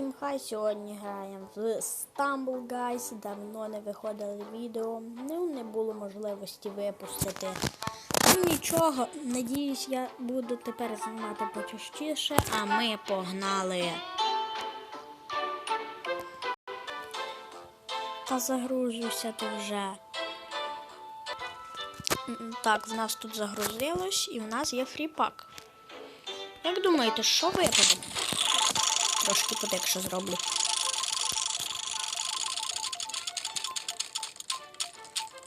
всім хай! Сьогодні граємо в Stumble Guys. Давно не виходили відео. Ну, не було можливості випустити. Ну нічого, надіюсь, я буду тепер знімати почастіше, а ми погнали. Та загружуся то вже. Так, в нас тут загрузилось і в нас є фріпак. Як думаєте, що випаде? Трошки подекше зроблю.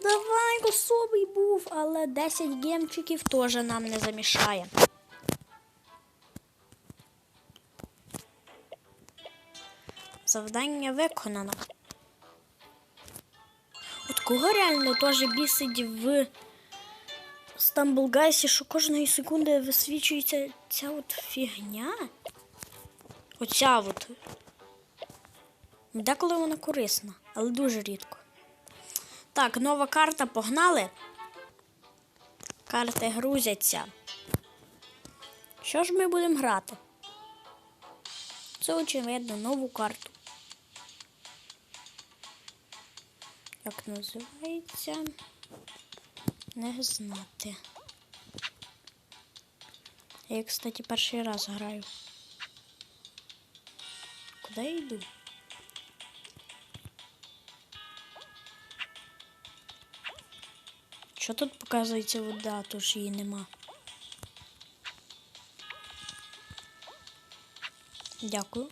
Давай, особий був, але 10 гемчиків теж нам не замішає. Завдання виконано. От кого реально теж бісить в Стамбулгайсі, що кожної секунди висвічується ця от фігня? Оця от. Деколи вона корисна, але дуже рідко. Так, нова карта, погнали. Карти грузяться. Що ж ми будемо грати? Це очевидно нову карту. Як називається? Не знати. Я, кстати, перший раз граю. Куди я йду? Що тут показується вода, то ж її нема. Дякую.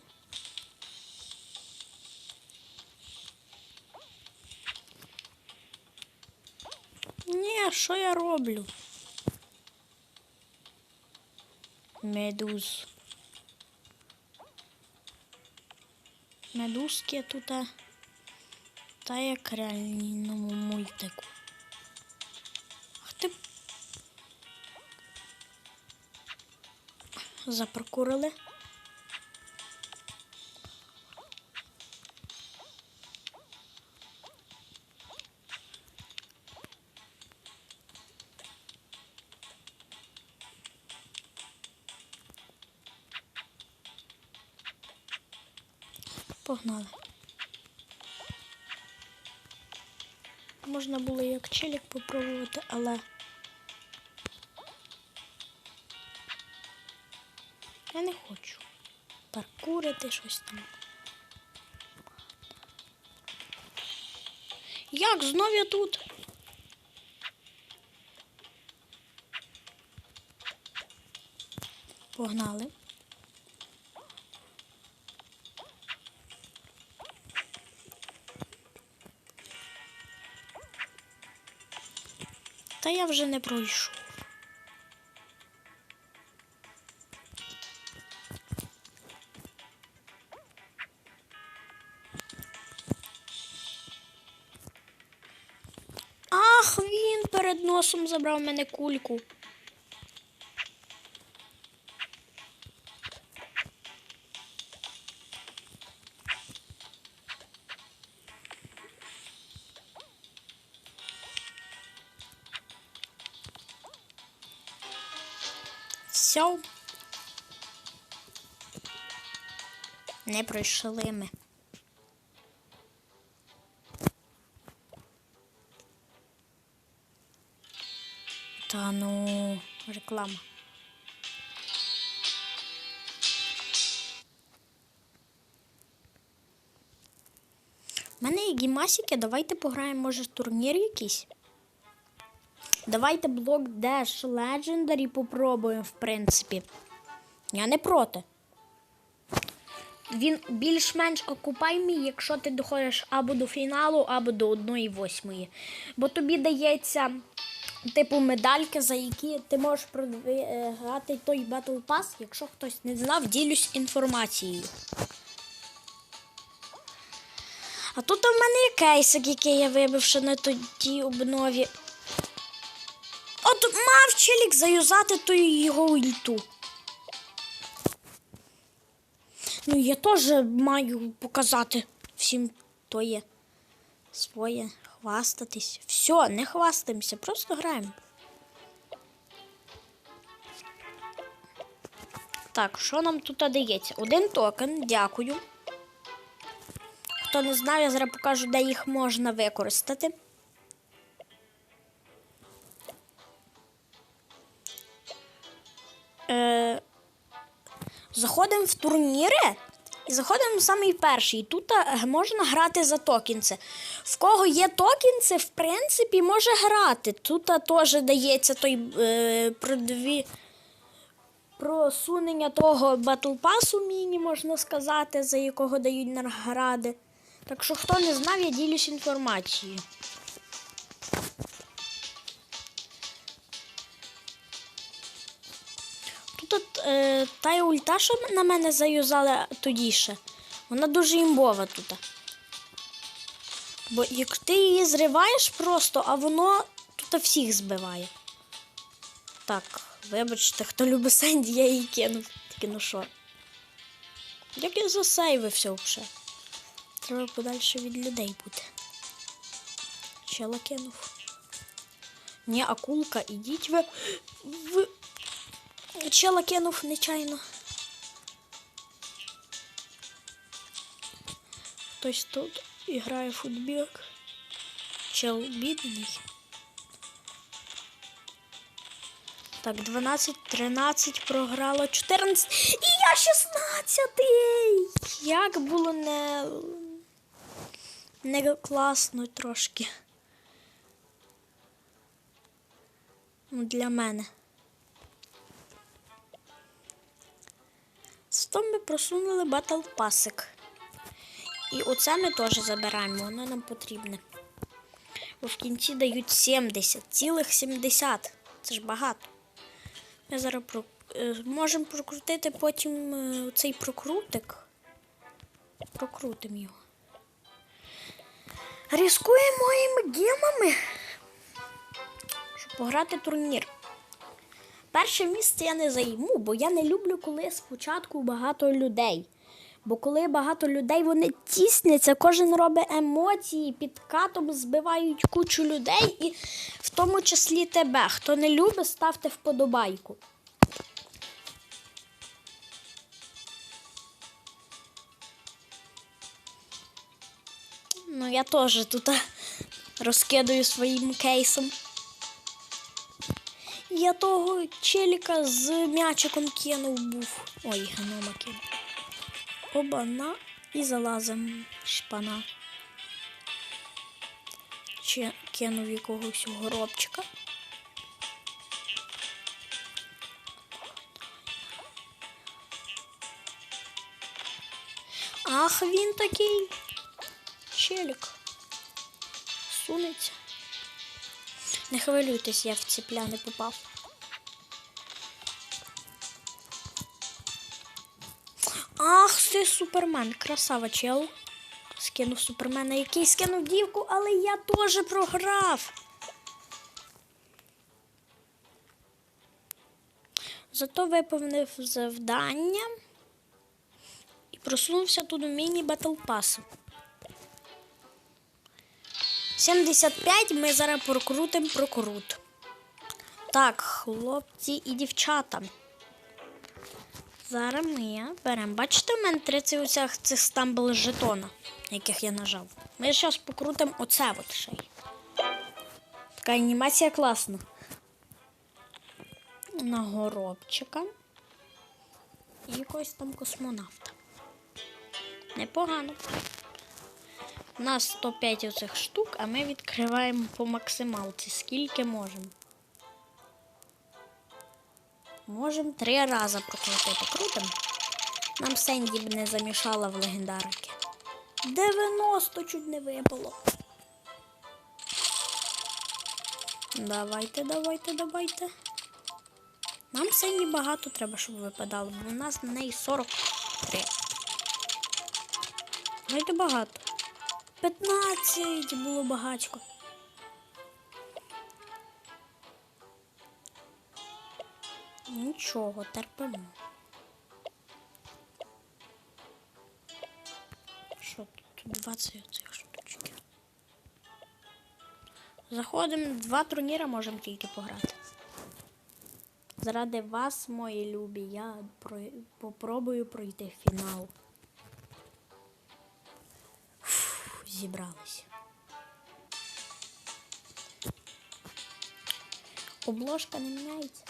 Ні, що я роблю? Медуз. Медузки тут та як реальному мультику. Ах ти. Запрокурили. Погнали. Можна було як челік попробувати, але. Я не хочу паркурити щось там. Як знов я тут? Погнали. Та я вже не пройшов. Ах, він перед носом забрав мене кульку. Все. Не пройшли ми. Та ну, реклама. У мене є гімасіки, давайте пограємо, може, турнір якийсь. Давайте блок Dash Legendary попробуємо, в принципі. Я не проти. Він більш-менш окупаймий, якщо ти доходиш або до фіналу, або до 1-8. Бо тобі дається, типу, медальки, за які ти можеш продвигати той Battle Pass. Якщо хтось не знав, ділюсь інформацією. А тут у мене є кейсик, який я вибив ще на тоді обнові. Мав челік заюзати ту його ульту. Ну, я теж маю показати всім твоє своє, хвастатись. Все, не хвастаємося, просто граємо. Так, що нам тут дається? Один токен, дякую. хто не знає, я зараз покажу, де їх можна використати. Е, заходимо в турніри і заходимо в самий перший. Тут е, можна грати за токінці. В кого є токінці, в принципі, може грати. Тут е, теж дається той е, продві... просунення того батл пасу міні, можна сказати, за якого дають награди. Так що, хто не знав, я ділюсь інформацією. Е, та ульта, що на мене заюзали тоді ще, вона дуже імбова тут. Бо як ти її зриваєш просто, а воно тут всіх збиває. Так, вибачте, хто любить Сенді, я її кинув. Тільки ну що. Як я засейвився взагалі? Треба подальше від людей бути. Чела кинув. Ні, акулка, ідіть ви. в... Чела кинув нечайно. Хтось тут грає футбік. Чел бідний. Так, 12, 13 програло, 14. І я 16! Як було не. Не класно трошки. Ну, для мене. Ми просунули батл пасик. І оце ми теж забираємо, воно нам потрібне. Бо в кінці дають 70, цілих 70. Це ж багато. Ми зараз про... е, можемо прокрутити потім е, цей прокрутик. Прокрутимо його. Рискуємо моїми гемами, щоб пограти турнір. Перше місце я не займу, бо я не люблю, коли спочатку багато людей. Бо коли багато людей, вони тісняться, кожен робить емоції, під катом збивають кучу людей, і в тому числі тебе. Хто не любить, ставте вподобайку. Ну, я теж тут розкидаю своїм кейсом. Я того челіка з м'ячиком кинув був. Ой, гнома кинув. Оба-на і залазим шпана. Чи кинув якогось горобчика. Ах, він такий челік. Сунеться. Не хвилюйтесь, я в цепля не попав. Ах, це супермен, красава чел. Скинув супермена, який скинув дівку, але я теж програв. Зато виповнив завдання і просунувся тут у міні батл пасу. 75 ми зараз прокрутимо прокрут. Так, хлопці і дівчата. Зараз ми беремо. Бачите, в мене 30 оцих цих стамбл жетона, яких я нажав. Ми зараз покрутимо оце от ще. Така анімація класна. На горобчика. І якогось там космонавта. Непогано. У нас 105 оцих штук, а ми відкриваємо по максималці. Скільки можемо. Можемо три рази прокрутити. Крутим. Нам Сенді б не замішала в легендарки. 90 чуть не випало. Давайте, давайте, давайте. Нам Сенді багато треба, щоб випадало, бо у нас на неї 43. Давайте багато. 15 було багатько. Нічого, терпимо. Що тут 20 цих штучки. Заходимо, два турніри можемо тільки пограти. Заради вас, мої любі, я про... попробую пройти фінал. Фу. зібрались. Обложка не міняється.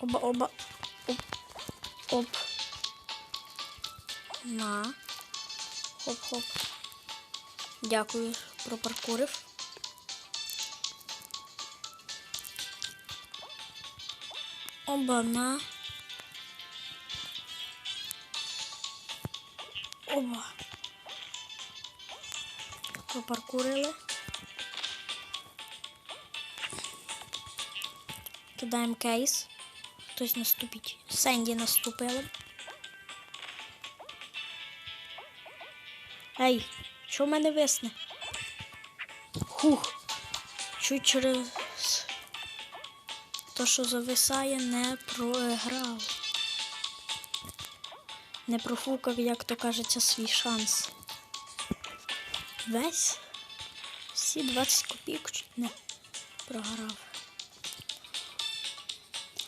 Оба, оба. Оп. Оп. На. Хоп-хоп. Дякую, пропаркурив. Оба-на. Оба. Пропаркурили. Кидаємо кейс. Хтось наступить. Сенді наступили. Ей, що в мене висне? Хух. Чуть через то, що зависає, не програв. Не профукав, як то кажеться, свій шанс. Весь всі 20 копійок не програв.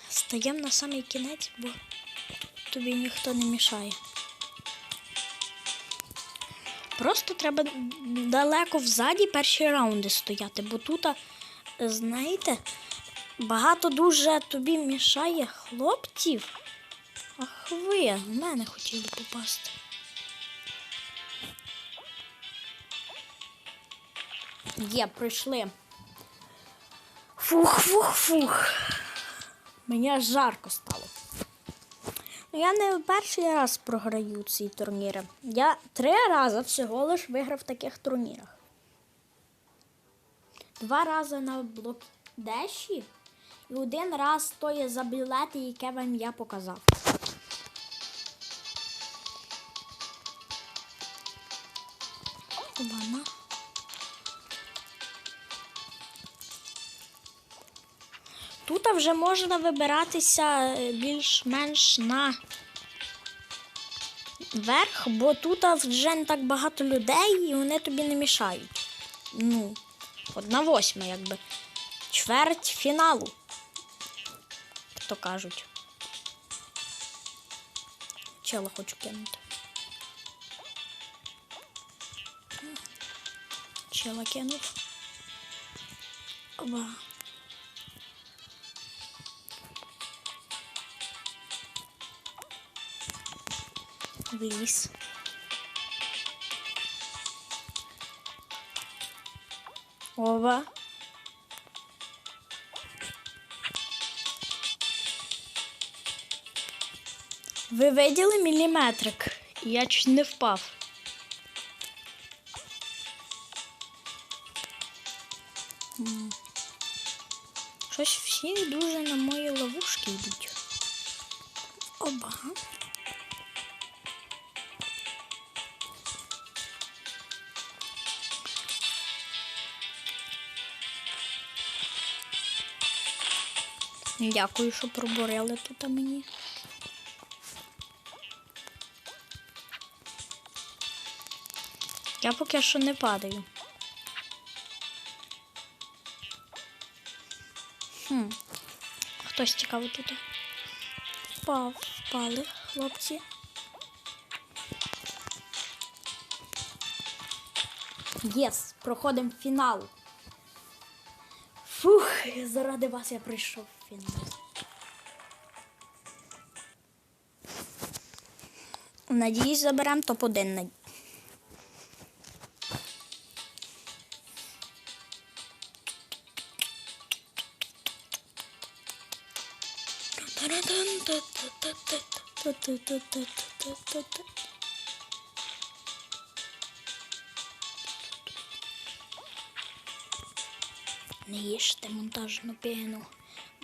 Стаємо на самий кінець, бо тобі ніхто не мішає. Просто треба далеко взаді перші раунди стояти, бо тут, знаєте, багато дуже тобі мішає хлопців. Ах ви, в мене хотіли попасти. Є, пройшли. Фух, фух, фух. Мені жарко стало. Ну, Я не перший раз програю ці турніри. Я три рази всього лиш виграв в таких турнірах. Два рази на блокдеші і один раз то є за білети, яке вам я показав. Тут вже можна вибиратися е, більш-менш на верх, бо тут вже не так багато людей і вони тобі не мішають. Ну, одна восьма, якби. Чверть фіналу. То кажуть. Чела хочу кинути. Чела кинув. Оба. Виліз. Ова. Ви виділи міліметрик? Я чуть не впав. Щось всі дуже на мої ловушки Дякую, що пробурили тут мені. Я поки що не падаю. Хм. Хтось цікавий тут. Впав, впали, хлопці. Єс, проходимо фінал. Фух, заради вас я прийшов фінал. Надіюсь, заберемо топ-1. Не їжте монтажну пену,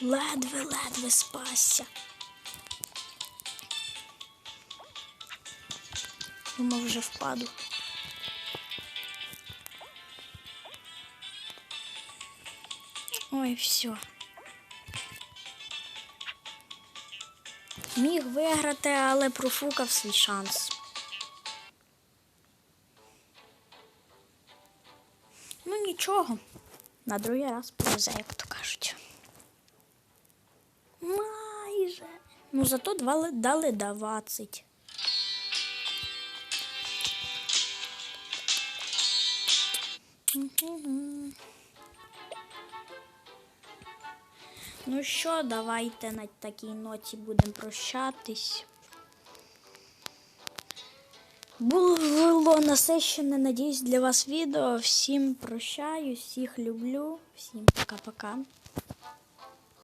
Ледве-ледве спасся. Ну, Думав, вже впаду. Ой, все. Міг виграти, але профукав свій шанс. Ну нічого. На другий раз повезе, як то кажуть. Майже. Ну зато дали 20. Ну що, давайте на такій ноті будемо прощатись. Було насищене, надіюсь, для вас відео. Всім прощаю, всіх люблю, всім пока-пока.